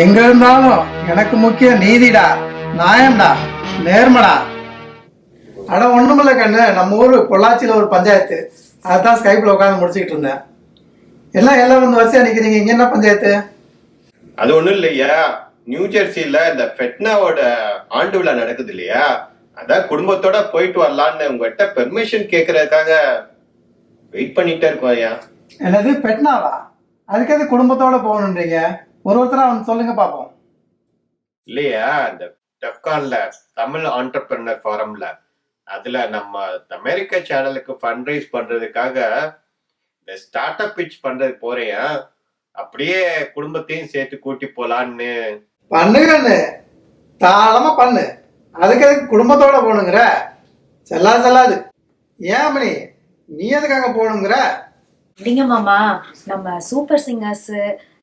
எங்க இருந்தாலும் எனக்கு முக்கியம் நீதிடா நியாயம்டா நேர்மடா. அட ஒண்ணுமில்ல கண்ணு. நம்ம ஊர் பொள்ளாச்சியில் ஒரு பஞ்சாயத்து. அதான் ஸ்கைப்பில் உட்காந்து முடிச்சுக்கிட்டு இருந்தேன். எல்லாம் எல்லாம் வந்து வரிசையா நிக்கிறீங்க. இங்க என்ன பஞ்சாயத்து? அது ஒண்ணும் இல்லையா? நியூ ஜெர்சியில இந்த ஃபெட்னாவோட ஆண்டு விழா நடக்குது இல்லையா? அதான் குடும்பத்தோட போயிட்டு வரலான்னு உங்ககிட்ட பெர்மிஷன் கேக்குறதுக்காக வெயிட் பண்ணிட்டே இருக்கோம் ஐயா. என்னது பெட்னாவா அதுக்கு எது குடும்பத்தோட போகணுன்றீங்க? ஒரு ஒருத்தரா வந்து சொல்லுங்க பார்ப்போம் இல்லையா இந்த டெப்கான்ல தமிழ் ஆண்டர்பிரினர் ஃபாரம்ல அதுல நம்ம அமெரிக்க சேனலுக்கு ஃபண்ட் ரைஸ் பண்றதுக்காக இந்த ஸ்டார்ட் அப் பிச் பண்றதுக்கு போறேன். அப்படியே குடும்பத்தையும் சேர்த்து கூட்டி போலான்னு. பண்ணுங்கன்னு தாராளமா பண்ணு. அதுக்கு குடும்பத்தோட போகணுங்கிற? செல்லா செல்லாது. ஏன் மணி? நீ எதுக்காக போகணுங்கிற? இல்லைங்க மாமா. நம்ம சூப்பர் சிங்கர்ஸ்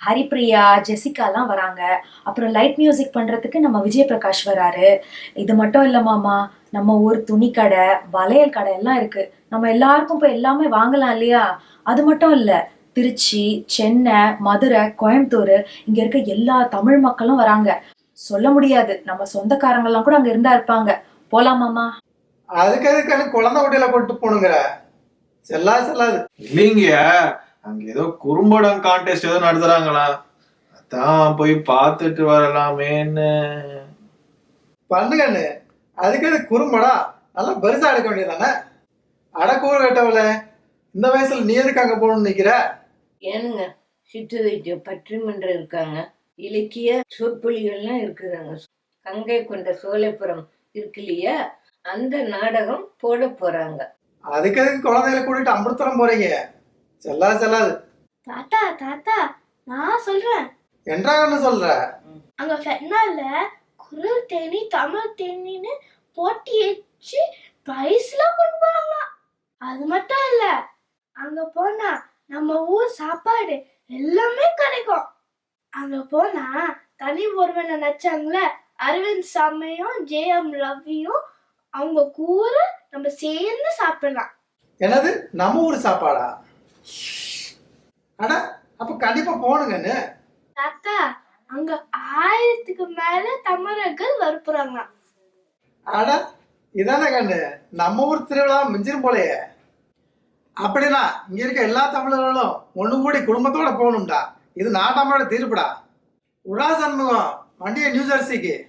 ஹரிப்ரியா ஜெசிகாலாம் வராங்க. அப்புறம் லைட் மியூசிக் பண்றதுக்கு நம்ம விஜய் பிரகாஷ் வராரு. இது மட்டும் இல்ல மாமா நம்ம ஊர் துணி கடை வளையல் கடை எல்லாம் இருக்கு. நம்ம எல்லாருக்கும் போய் எல்லாமே வாங்கலாம் இல்லையா? அது மட்டும் இல்ல திருச்சி சென்னை மதுரை கோயம்புத்தூர் இங்க இருக்க எல்லா தமிழ் மக்களும் வராங்க. சொல்ல முடியாது. நம்ம சொந்தக்காரங்க எல்லாம் கூட அங்க இருந்தா இருப்பாங்க. போலாம் மாமா. அதுக்கு எதுக்கு குழந்தை குட்டியில போட்டு போகணுங்கிற செல்லா செல்லாது. இல்லைங்க அங்க ஏதோ குறும்படம் கான்டெஸ்ட் ஏதோ நடத்துறாங்களா? அதான் போய் பார்த்துட்டு வரலாமேன்னு. பண்ணுங்கன்னு அதுக்கு எதுக்கு குறும்படா? நல்லா பெருசா எடுக்க வேண்டியதானே அடக்கூறு கேட்டவள இந்த வயசுல நீ எதுக்கு அங்க போகணும்னு நிக்கிற? ஏனுங்க சிற்றுவைத்திய பற்றிமன்றம் இருக்காங்க. இலக்கிய சொற்பொழிகள்லாம் இருக்குதாங்க. கங்கை கொண்ட சோலைப்புறம் இருக்கு இல்லையா? அந்த நாடகம் போட போறாங்க. அதுக்கு எதுக்கு குழந்தைகளை கூட்டிட்டு அமிர்தம் போறீங்க? செல்லா செல்லாது. தாத்தா தாத்தா நான் சொல்றேன். என்றாங்கன்னு சொல்ற. அங்க ஃபெட்னால குரல் தேனி தமிழ் தேனின்னு போட்டி வச்சு பிரைஸ்லாம் கொண்டு போறாங்களாம் அது மட்டும் இல்ல அங்க போனா நம்ம ஊர் சாப்பாடு எல்லாமே கிடைக்கும். அங்க போனா தனி ஒருவனை நச்சாங்களே அரவிந்த் சாமியும் ஜேஎம் ரவியும் அவங்க கூட நம்ம சேர்ந்து சாப்பிடலாம். என்னது? நம்ம ஊர் சாப்பாடா? அட அப்ப கண்டிப்பா போகணுங்கன்னு தாத்தா அங்க ஆயிரத்துக்கு மேல தமிழர்கள் வரப்போறாங்க. அட இதானே கண்ணு. நம்ம ஊர் திருவிழா மிஞ்சிரும் போலயே. அப்படின்னா இங்க இருக்க எல்லா தமிழர்களும் ஒண்ணு கூடி குடும்பத்தோட போகணும்டா. இது நாட்டாமோட தீர்ப்புடா. உடா சண்முகம் வண்டியை நியூ ஜெர்சிக்கு.